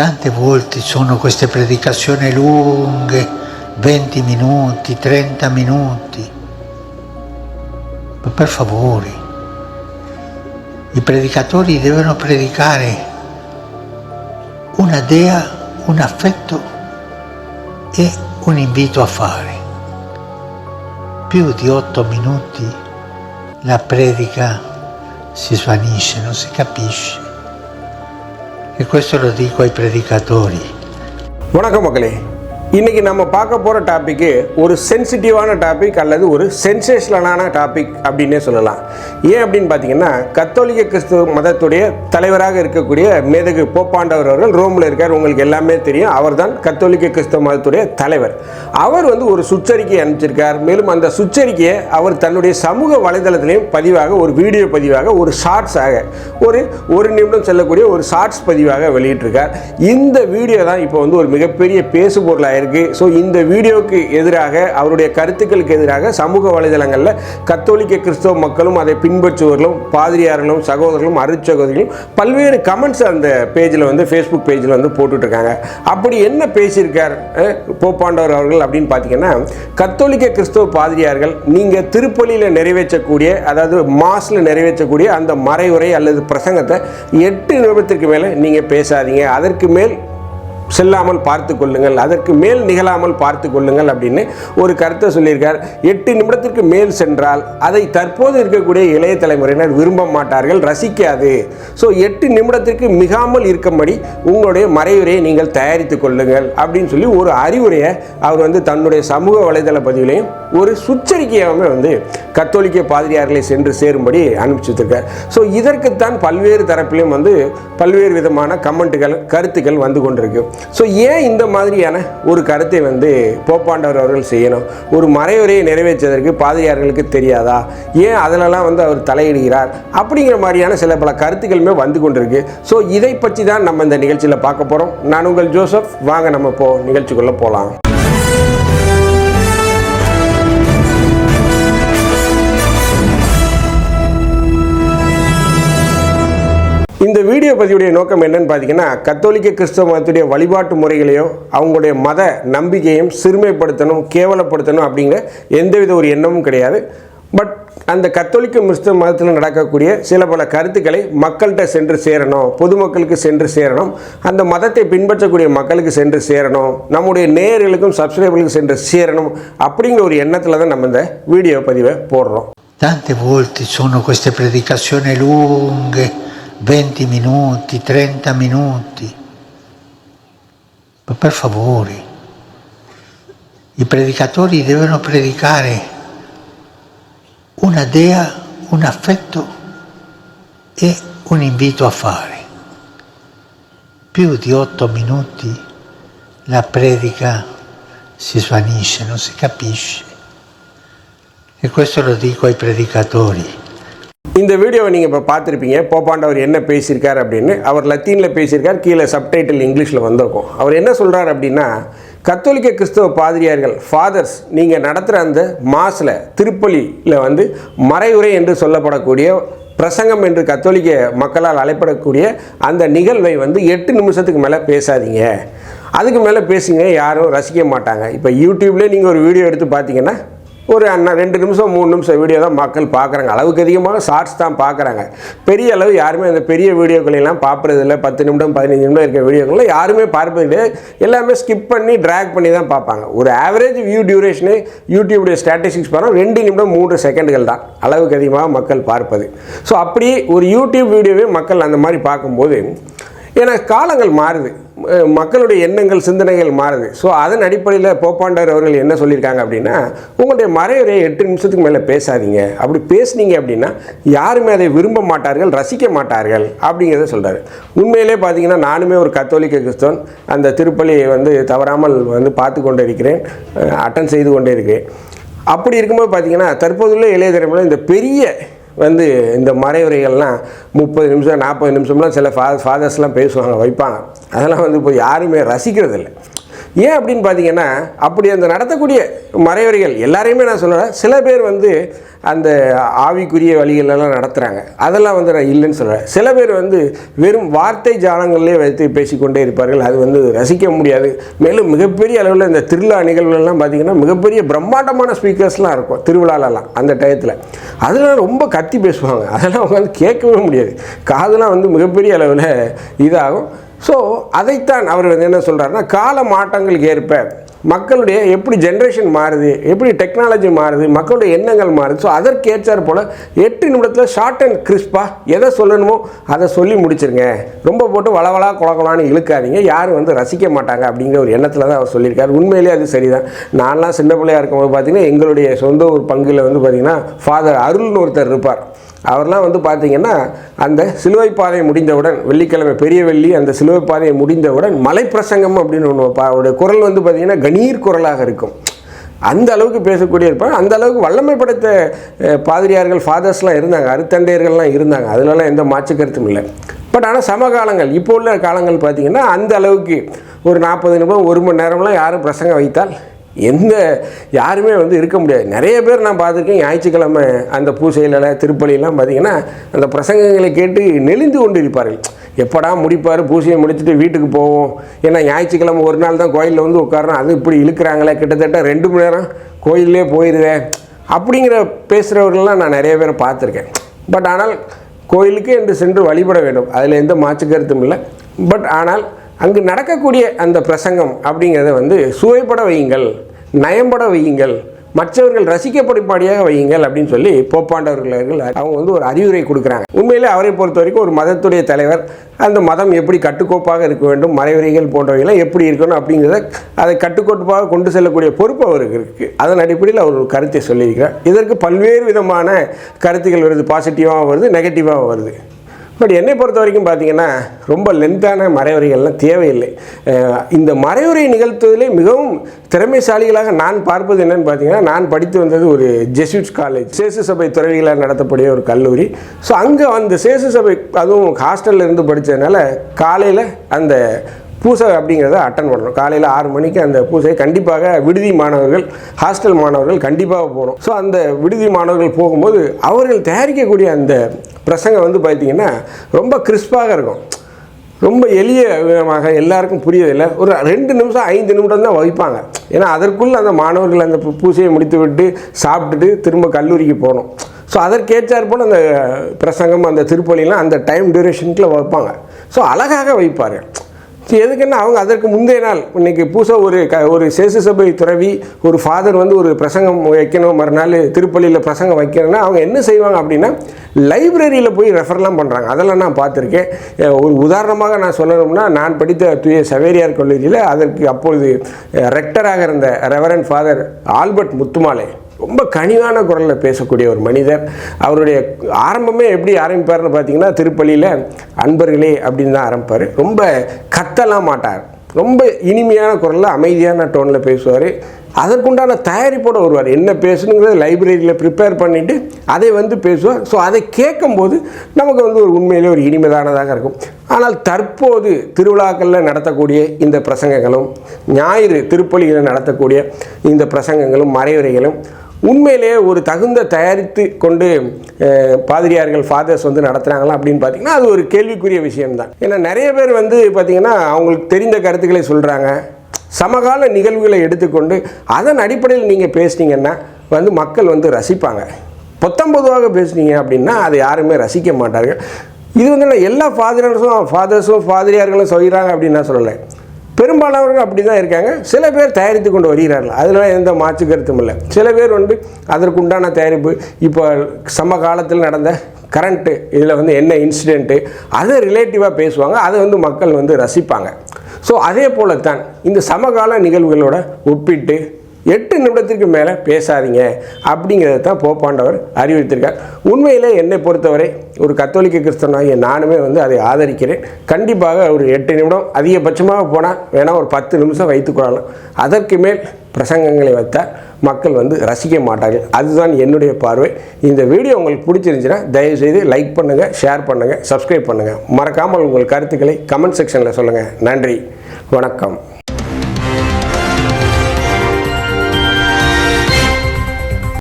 Tante volte sono queste predicazioni lunghe, 20 minuti, 30 minuti. Ma per favore, i predicatori devono predicare una dea, un affetto e un invito a fare. Più di otto minuti la predica si svanisce, non si capisce. E questo lo dico ai predicatori. வணக்கம் மக்களே இன்றைக்கி நம்ம பார்க்க போகிற topic ஒரு சென்சிட்டிவான topic அல்லது ஒரு சென்சேஷனலான டாபிக் அப்படின்னே சொல்லலாம். ஏன் அப்படின்னு பார்த்தீங்கன்னா கத்தோலிக்க கிறிஸ்துவ மதத்துடைய தலைவராக இருக்கக்கூடிய மேதகு போப்பாண்டவர் அவர்கள் ரோமில் இருக்கார். உங்களுக்கு எல்லாமே தெரியும். அவர்தான் கத்தோலிக்க கிறிஸ்துவ மதத்துடைய தலைவர். அவர் வந்து ஒரு சுற்றறிக்கை அனுப்பிச்சிருக்கார். மேலும் அந்த சுற்றறிக்கையை அவர் தன்னுடைய சமூக வலைதளத்திலையும் பதிவாக ஒரு வீடியோ பதிவாக ஒரு ஷார்ட்ஸாக ஒரு ஒரு நிமிடம் செல்லக்கூடிய ஒரு ஷார்ட்ஸ் பதிவாக வெளியிட்டிருக்கார். இந்த வீடியோ தான் இப்போ வந்து ஒரு மிகப்பெரிய பேசுபொருளாக இருக்கு ஸோ இந்த வீடியோவுக்கு எதிராக அவருடைய கருத்துக்களுக்கு எதிராக சமூக வலைதளங்களில் கத்தோலிக்க கிறிஸ்தவ மக்களும் அதை பின்பற்றுவர்களும் பாதிரியார்களும் சகோதரர்களும் அருட்சகோதரிகளும் பல்வேறு கமெண்ட்ஸ் அந்த பேஜில் வந்து ஃபேஸ்புக் பேஜில் வந்து போட்டுட்ருக்காங்க. அப்படி என்ன பேசியிருக்கார் போப்பாண்டவர் அவர்கள் அப்படின்னு பார்த்தீங்கன்னா கத்தோலிக்க கிறிஸ்தவ பாதிரியார்கள் நீங்கள் திருப்பலியில் நிறைவேற்றக்கூடிய அதாவது மாஸில் நிறைவேற்றக்கூடிய அந்த மறைவுரை அல்லது பிரசங்கத்தை எட்டு நிமிடத்திற்கு மேலே நீங்கள் பேசாதீங்க. அதற்கு மேல் செல்லாமல் பார்த்து கொள்ளுங்கள் அதற்கு மேல் நிகழாமல் பார்த்து கொள்ளுங்கள் அப்படின்னு ஒரு கருத்தை சொல்லியிருக்கார். எட்டு நிமிடத்திற்கு மேல் சென்றால் அதை தற்போது இருக்கக்கூடிய இளைய தலைமுறையினர் விரும்ப மாட்டார்கள் ரசிக்காது. ஸோ எட்டு நிமிடத்திற்கு மிகாமல் இருக்கும்படி உங்களுடைய மறைவுரையை நீங்கள் தயாரித்து கொள்ளுங்கள் அப்படின்னு சொல்லி ஒரு அறிவுரையை அவர் வந்து தன்னுடைய சமூக வலைதள பதிவிலையும் ஒரு சுச்சரிக்கையாகவே வந்து கத்தோலிக்க பாதிரியார்களை சென்று சேரும்படி அனுப்பிச்சு வச்சிருக்கார் ஸோ இதற்குத்தான் பல்வேறு தரப்பிலையும் வந்து பல்வேறு விதமான கமெண்ட்டுகள் கருத்துக்கள் வந்து கொண்டிருக்கு. ஸோ ஏன் இந்த மாதிரியான ஒரு கருத்தை வந்து போப்பாண்டவர் அவர்கள் செய்யணும்? ஒரு மறைவுரையை நிறைவேற்றுவதற்கு பாதிரியார்களுக்கு தெரியாதா? ஏன் அதிலெல்லாம் வந்து அவர் தலையிடுகிறார்? அப்படிங்கிற மாதிரியான சில பல கருத்துக்களுமே வந்து கொண்டிருக்கு. ஸோ இதை பற்றி தான் நம்ம இந்த நிகழ்ச்சியில் பார்க்க போகிறோம் நான் உங்கள் ஜோசப். வாங்க நம்ம இப்போ நிகழ்ச்சிக்குள்ளே போகலாம் இந்த வீடியோ பதிவுடைய நோக்கம் என்னன்னு பார்த்தீங்கன்னா கத்தோலிக்க கிறிஸ்தவ மதத்துடைய வழிபாட்டு முறைகளையோ அவங்களுடைய மத நம்பிக்கையும் சிறுமைப்படுத்தணும் கேவலப்படுத்தணும் அப்படிங்கிற எந்தவித ஒரு எண்ணமும் கிடையாது. பட் அந்த கத்தோலிக்க கிறிஸ்தவ மதத்தில் நடக்கக்கூடிய சில பல கருத்துக்களை மக்கள்கிட்ட சென்று சேரணும் பொதுமக்களுக்கு சென்று சேரணும் அந்த மதத்தை பின்பற்றக்கூடிய மக்களுக்கு சென்று சேரணும் நம்முடைய நேயர்களுக்கும் சப்ஸ்கிரைபர்களுக்கும் சென்று சேரணும் அப்படிங்கிற ஒரு எண்ணத்தில் தான் நம்ம இந்த வீடியோ பதிவை போடுறோம். Tante volte sono queste predicazioni lunghe, 20 minuti, 30 minuti. Ma per favore, i predicatori devono predicare una dea, un affetto e un invito a fare. Più di otto minuti la predica si svanisce, non si capisce. E questo lo dico ai predicatori. இந்த வீடியோவை நீங்கள் இப்போ பார்த்துருப்பீங்க. போப்பாண்டவர் என்ன பேசியிருக்கார் அப்படின்னு. அவர் லத்தீனில் பேசியிருக்கார் கீழே சப்டைட்டில் இங்கிலீஷில் வந்திருக்கும். அவர் என்ன சொல்கிறார் அப்படின்னா கத்தோலிக்க கிறிஸ்தவ பாதிரியார்கள் ஃபாதர்ஸ் நீங்கள் நடத்துகிற அந்த மாஸில் திருப்பலியில் வந்து மறைவுரை என்று சொல்லப்படக்கூடிய பிரசங்கம் என்று கத்தோலிக்க மக்களால் அழைப்படக்கூடிய அந்த நிகழ்வை வந்து எட்டு நிமிஷத்துக்கு மேலே பேசாதீங்க. அதுக்கு மேலே பேசுங்க யாரும் ரசிக்க மாட்டாங்க. இப்போ யூடியூப்லேயே நீங்கள் ஒரு வீடியோ எடுத்து பார்த்தீங்கன்னா ஒரு அண்ணா ரெண்டு நிமிஷம் மூணு நிமிஷம் வீடியோ தான் மக்கள் பார்க்குறாங்க. அளவுக்கு அதிகமாக ஷார்ட்ஸ் தான் பார்க்குறாங்க. பெரிய அளவு யாருமே அந்த பெரிய வீடியோக்களெல்லாம் பார்க்குறது இல்லை பத்து நிமிடம் பதினஞ்சு நிமிடம் இருக்க வீடியோக்களை யாருமே பார்ப்பது எல்லாமே ஸ்கிப் பண்ணி ட்ராக் பண்ணி தான் பார்ப்பாங்க. ஒரு ஆவரேஜ் வியூ டியூரேஷனு யூடியூபுடைய ஸ்டாட்டிஸ்டிக்ஸ் பார்த்தா ரெண்டு நிமிடம் மூன்று செகண்டுகள் தான் அளவுக்கு அதிகமாக மக்கள் பார்ப்பது. ஸோ அப்படி ஒரு யூடியூப் வீடியோவே மக்கள் அந்த மாதிரி பார்க்கும்போது ஏன்னா காலங்கள் மாறுது. மக்களுடைய எண்ணங்கள் சிந்தனைகள் மாறுது. ஸோ அதன் அடிப்படையில் போப்பாண்டர் அவர்கள் என்ன சொல்லியிருக்காங்க அப்படின்னா உங்களுடைய மறைவுரையை எட்டு நிமிஷத்துக்கு மேலே பேசாதீங்க. அப்படி பேசுனீங்க அப்படின்னா யாருமே அதை விரும்ப மாட்டார்கள் ரசிக்க மாட்டார்கள் அப்படிங்கிறத சொல்கிறாரு உண்மையிலே பார்த்தீங்கன்னா நானுமே ஒரு கத்தோலிக்க கிறிஸ்தவன். அந்த திருப்பலியை வந்து தவறாமல் வந்து பார்த்து கொண்டு இருக்கிறேன் அட்டன் செய்து கொண்டே இருக்கிறேன் அப்படி இருக்கும்போது பார்த்தீங்கன்னா தற்போதுள்ள இளைய தலைமுறை இந்த பெரிய வந்து இந்த மறைவுரைகள்லாம் முப்பது நிமிஷம் நாற்பது நிமிஷம்லாம் சில ஃபா ஃபாதர்ஸ்லாம் பேசுவாங்க வைப்பாங்க. அதெல்லாம் வந்து இப்போ யாருமே ரசிக்கிறது இல்லை ஏன் அப்படின்னு பார்த்தீங்கன்னா அப்படி அந்த நடத்தக்கூடிய மறைவர்கள் எல்லாரையுமே நான் சொல்லலை சில பேர் வந்து அந்த ஆவிக்குரிய வழிகளெல்லாம் நடத்துகிறாங்க அதெல்லாம் வந்து நான் இல்லைன்னு சொல்கிறேன் சில பேர் வந்து வெறும் வார்த்தை ஜாலங்களிலே வைத்து பேசிக்கொண்டே இருப்பார்கள். அது வந்து ரசிக்க முடியாது. மேலும் மிகப்பெரிய அளவில் இந்த திருவிழா நிகழ்வுகள்லாம் பார்த்தீங்கன்னா மிகப்பெரிய பிரம்மாண்டமான ஸ்பீக்கர்ஸ்லாம் இருக்கும் திருவிழாலலாம் அந்த டயத்தில். அதெல்லாம் ரொம்ப கத்தி பேசுவாங்க. அதெல்லாம் உட்காந்து கேட்கவே முடியாது. காதெல்லாம் வந்து மிகப்பெரிய அளவில் இதாகும். ஸோ அதைத்தான் அவர் வந்து என்ன சொல்கிறாருன்னா கால மாற்றங்களுக்கு ஏற்ப மக்களுடைய எப்படி ஜென்ரேஷன் மாறுது எப்படி டெக்னாலஜி மாறுது மக்களுடைய எண்ணங்கள் மாறுது. ஸோ அதற்கு ஏற்றார் போல் எட்டு நிமிடத்தில் ஷார்ட் அண்ட் கிறிஸ்பாக எதை சொல்லணுமோ அதை சொல்லி முடிச்சிருங்க. ரொம்ப போட்டு வளவலா குளகுலான்னு இழுக்காதீங்க. யாரும் வந்து ரசிக்க மாட்டாங்க அப்படிங்கிற ஒரு எண்ணத்தில் தான் அவர் சொல்லியிருக்காரு. உண்மையிலேயே அது சரிதான். நான்லாம் சின்ன பிள்ளையா இருக்கும்போது பார்த்தீங்கன்னா எங்களுடைய சொந்த ஒரு பங்கில் வந்து பார்த்திங்கன்னா ஃபாதர் அருள்னு ஒருத்தர் இருப்பார். அவர்லாம் வந்து பார்த்தீங்கன்னா அந்த சிலுவை பாதை முடிந்தவுடன் வெள்ளிக்கிழமை பெரிய வெள்ளி அந்த சிலுவை பாதையை முடிந்தவுடன் மலைப்பிரசங்கம் அப்படின்னு ஒன்று அவருடைய குரல் வந்து பார்த்தீங்கன்னா கணீர் குரலாக இருக்கும். அந்த அளவுக்கு பேசக்கூடிய இருப்பாங்க அந்த அளவுக்கு வல்லமை படைத்த பாதிரியார்கள் ஃபாதர்ஸ்லாம் இருந்தாங்க. அருத்தண்டையர்கள்லாம் இருந்தாங்க. அதிலலாம் எந்த மாற்று கருத்தும் இல்லை. பட் ஆனால் சமகாலங்கள் இப்போ உள்ள காலங்கள் பார்த்தீங்கன்னா அந்த அளவுக்கு ஒரு நாற்பது நிமிடம் ஒரு மணி நேரம்லாம் யாரும் பிரசங்கம் வைத்தால் எந்த யாருமே வந்து இருக்க முடியாது. நிறைய பேர் நான் பார்த்துருக்கேன் ஞாயிற்றுக்கிழமை அந்த பூசையில திருப்பலியெல்லாம் பார்த்தீங்கன்னா அந்த பிரசங்கங்களை கேட்டு நெளிந்து கொண்டு இருப்பார்கள் எப்படா முடிப்பார்? பூசையை முடிச்சுட்டு வீட்டுக்கு போவோம். ஏன்னா ஞாயிற்றுக்கிழமை ஒரு நாள் தான் கோயிலில் வந்து உட்காரணும். அது இப்படி இழுக்கிறாங்களே கிட்டத்தட்ட ரெண்டு மணி நேரம் கோயிலே போயிடுவேன் அப்படிங்கிற பேசுகிறவர்கள்லாம் நான் நிறைய பேரை பார்த்துருக்கேன். பட் ஆனால் கோயிலுக்கு என்று சென்று வழிபட வேண்டும். அதில் எந்த மாற்று கருத்தும் இல்லை. பட் ஆனால் அங்கு நடக்கக்கூடிய அந்த பிரசங்கம் அப்படிங்கிறத வந்து சுவைப்பட வையுங்கள் நயம்பட வையுங்கள் மற்றவர்கள் ரசிக்கப்படும்படியாக வையுங்கள் அப்படின்னு சொல்லி போப்பாண்டவர்கள் அவங்க வந்து ஒரு அறிவுரை கொடுக்குறாங்க. உண்மையிலே அவரை பொறுத்த வரைக்கும் ஒரு மதத்துடைய தலைவர் அந்த மதம் எப்படி கட்டுக்கோப்பாக இருக்க வேண்டும் மறைவுரைகள் போன்றவைகள்லாம் எப்படி இருக்கணும் அப்படிங்கிறத அதை கட்டுக்கோப்பாக கொண்டு செல்லக்கூடிய பொறுப்பு அவருக்கு இருக்குது அதன் அடிப்படையில் அவர் ஒரு கருத்தை சொல்லியிருக்கிறார். இதற்கு பல்வேறு விதமான கருத்துக்கள் வருது பாசிட்டிவாக வருது நெகட்டிவாக வருது. பட் என்னை பொறுத்த வரைக்கும் பார்த்தீங்கன்னா ரொம்ப லென்த்தான மறைவுரைகள்லாம் தேவையில்லை. இந்த மறைவுரை நிகழ்த்துவதிலே மிகவும் திறமைசாலிகளாக நான் பார்ப்பது என்னன்னு பார்த்தீங்கன்னா நான் படித்து வந்தது ஒரு ஜெஸ்யூட்ஸ் காலேஜ் சேசு சபை துறவிகளால் நடத்தக்கூடிய ஒரு கல்லூரி. ஸோ அங்கே அந்த சேசு சபை அதுவும் ஹாஸ்டலில் இருந்து படித்ததுனால காலையில் அந்த பூசை அப்படிங்கிறத அட்டன் பண்ணணும். காலையில் ஆறு மணிக்கு அந்த பூசை கண்டிப்பாக விடுதி மாணவர்கள் ஹாஸ்டல் மாணவர்கள் கண்டிப்பாக போகணும். ஸோ அந்த விடுதி மாணவர்கள் போகும்போது அவர்கள் தயாரிக்கக்கூடிய அந்த பிரசங்கம் வந்து பார்த்தீங்கன்னா ரொம்ப கிறிஸ்பாக இருக்கும். ரொம்ப எளிய விதமாக எல்லாருக்கும் புரியதில்லை ஒரு ரெண்டு நிமிஷம் ஐந்து நிமிடம் தான் வைப்பாங்க ஏன்னா அதற்குள்ளே அந்த மாணவர்கள் அந்த பூசையை முடித்து விட்டு சாப்பிட்டுட்டு திரும்ப கல்லூரிக்கு போகணும். ஸோ அதற்கேற்றார் போல் அந்த பிரசங்கம் அந்த திருப்பலிலாம் அந்த டைம் டியூரேஷனுக்குள்ள வைப்பாங்க ஸோ அழகாக வைப்பார்கள் எதுக்குன்னா அவங்க அதற்கு முந்தைய நாள் இன்னைக்கு பூசை ஒரு க ஒரு சேசு சபை துறவி ஒரு ஃபாதர் வந்து ஒரு பிரசங்கம் வைக்கணும் மறுநாள் திருப்பள்ளியில் பிரசங்கம் வைக்கணும்னா அவங்க என்ன செய்வாங்க அப்படின்னா லைப்ரரியில் போய் ரெஃபர்லாம் பண்ணுறாங்க அதெல்லாம் நான் பார்த்துருக்கேன். ஒரு உதாரணமாக நான் சொல்லணும்னா நான் படித்த தூய சவேரியார் கல்லூரியில் அதற்கு அப்பொழுது ரெக்டராக இருந்த ரெவரன் ஃபாதர் ஆல்பர்ட் முத்துமாலை. ரொம்ப கனிவான குரலில் பேசக்கூடிய ஒரு மனிதர். அவருடைய ஆரம்பமே எப்படி ஆரம்பிப்பார்னு பார்த்தீங்கன்னா திருப்பள்ளியில் அன்பர்களே அப்படின்னு தான் ஆரம்பிப்பார். ரொம்ப கத்தலாம் மாட்டார். ரொம்ப இனிமையான குரலில் அமைதியான டோனில் பேசுவார். அதற்குண்டான தயாரிப்போடு வருவார். என்ன பேசணுங்கிறத லைப்ரரியில் ப்ரிப்பேர் பண்ணிவிட்டு அதை வந்து பேசுவார். ஸோ அதை கேட்கும்போது நமக்கு வந்து ஒரு உண்மையிலே ஒரு இனிமையானதாக இருக்கும். ஆனால் தற்போது திருவிழாக்களில் நடத்தக்கூடிய இந்த பிரசங்கங்களும் ஞாயிறு திருப்பலிகளில் நடத்தக்கூடிய இந்த பிரசங்கங்களும் மறைவுரைகளும் உண்மையிலேயே ஒரு தகுந்த தயாரித்து கொண்டு பாதிரியார்கள் ஃபாதர்ஸ் வந்து நடத்துகிறாங்களா அப்படின்னு பார்த்தீங்கன்னா அது ஒரு கேள்விக்குரிய விஷயம்தான். ஏன்னா நிறைய பேர் வந்து பார்த்திங்கன்னா அவங்களுக்கு தெரிந்த கருத்துக்களை சொல்கிறாங்க சமகால நிகழ்வுகளை எடுத்துக்கொண்டு அதன் அடிப்படையில் நீங்கள் பேசுனீங்கன்னா வந்து மக்கள் வந்து ரசிப்பாங்க. பத்தொம்பதுவாக பேசுனீங்க அப்படின்னா அதை யாருமே ரசிக்க மாட்டார்கள். இது வந்து எல்லா ஃபாதர்ஸும் ஃபாதர்ஸும் ஃபாதிரியார்களும் சொல்கிறாங்க அப்படின்னு நான் சொல்லலை. பெரும்பாலானவர்கள் அப்படி தான் இருக்காங்க. சில பேர் தயாரித்து கொண்டு வருகிறார்கள். அதில் எந்த மாற்று கருத்தும் இல்லை. சில பேர் வந்து அதற்குண்டான தயாரிப்பு இப்போ சம காலத்தில் நடந்த கரண்ட்டு இதில் வந்து என்ன இன்சிடெண்ட்டு அதை ரிலேட்டிவாக பேசுவாங்க. அதை வந்து மக்கள் வந்து ரசிப்பாங்க. ஸோ அதே போலத்தான் இந்த சமகால நிகழ்வுகளோட ஒப்பிட்டு எட்டு நிமிடத்திற்கு மேலே பேசாதீங்க அப்படிங்கிறத தான் போப்பாண்டவர் அறிவித்திருக்கார் உண்மையிலே என்னை பொறுத்தவரை ஒரு கத்தோலிக்க கிறிஸ்தவனாகிய நானுமே வந்து அதை ஆதரிக்கிறேன். கண்டிப்பாக ஒரு எட்டு நிமிடம் அதிகபட்சமாக போனால் வேணால் ஒரு பத்து நிமிஷம் வைத்துக்கொள்ளலாம் அதற்கு மேல் பிரசங்கங்களை வைத்தால் மக்கள் வந்து ரசிக்க மாட்டார்கள். அதுதான் என்னுடைய பார்வை. இந்த வீடியோ உங்களுக்கு பிடிச்சிருந்துச்சுன்னா தயவுசெய்து லைக் பண்ணுங்கள் ஷேர் பண்ணுங்கள் சப்ஸ்கிரைப் பண்ணுங்கள் மறக்காமல் உங்கள் கருத்துக்களை கமெண்ட் செக்ஷனில் சொல்லுங்கள் நன்றி. வணக்கம்.